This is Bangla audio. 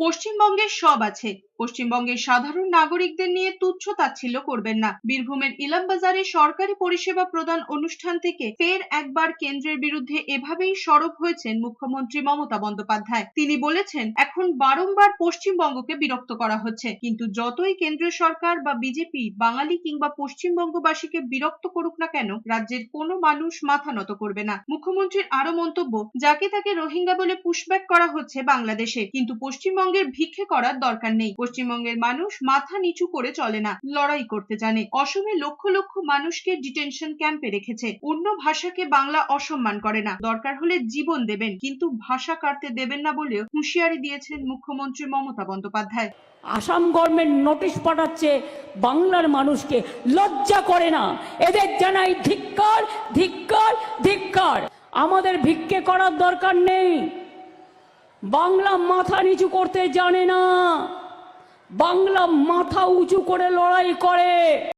পশ্চিমবঙ্গে সব আছে। পশ্চিমবঙ্গের সাধারণ নাগরিকদের নিয়ে তুচ্ছ তাচ্ছিল্য করবেন না। বীরভূমের ইলামবাজারে সরকারি পরিষেবা প্রদান অনুষ্ঠান থেকে ফের একবার কেন্দ্রের বিরুদ্ধে এভাবেই সরব হয়েছেন মুখ্যমন্ত্রী মমতা বন্দ্যোপাধ্যায়। তিনি বলেছেন, এখন বারংবার পশ্চিমবঙ্গকে বিরক্ত করা হচ্ছে। কিন্তু যতই কেন্দ্রীয় সরকার বা বিজেপি, বাঙালি কিংবা পশ্চিমবঙ্গবাসীকে বিরক্ত করুক না কেন, রাজ্যের কোনো মানুষ মাথা নত করবে না। মুখ্যমন্ত্রীর আরও মন্তব্য, যাকে তাকে রোহিঙ্গা বলে পুশব্যাক করা হচ্ছে বাংলাদেশে। কিন্তু পশ্চিমবঙ্গের ভিক্ষে করার দরকার নেই। পশ্চিমবঙ্গের মানুষ মাথা নিচু করে চলে না, লড়াই করতে জানে। অসমে লক্ষ লক্ষ মানুষকে ডিটেনশন ক্যাম্পে রেখেছে। অন্য ভাষাকে বাংলা অসম্মান করে না। দরকার হলে জীবন দেবেন, কিন্তু ভাষা কাটতে দেবেন না বলেও হুঁশিয়ারি দিয়েছেন মুখ্যমন্ত্রী মমতা বন্দ্যোপাধ্যায়। আসাম গভর্নমেন্ট নোটিশ পাঠাচ্ছে, বাংলার মানুষকে লজ্জা করে না। এদের জানাই ধিক্কার ধিক্কার ধিক্কার। আমাদের ভিক্ষে করার দরকার নেই। বাংলা মাথা নিচু করতে জানে না। বাংলা মাথা উঁচু করে লড়াই করে।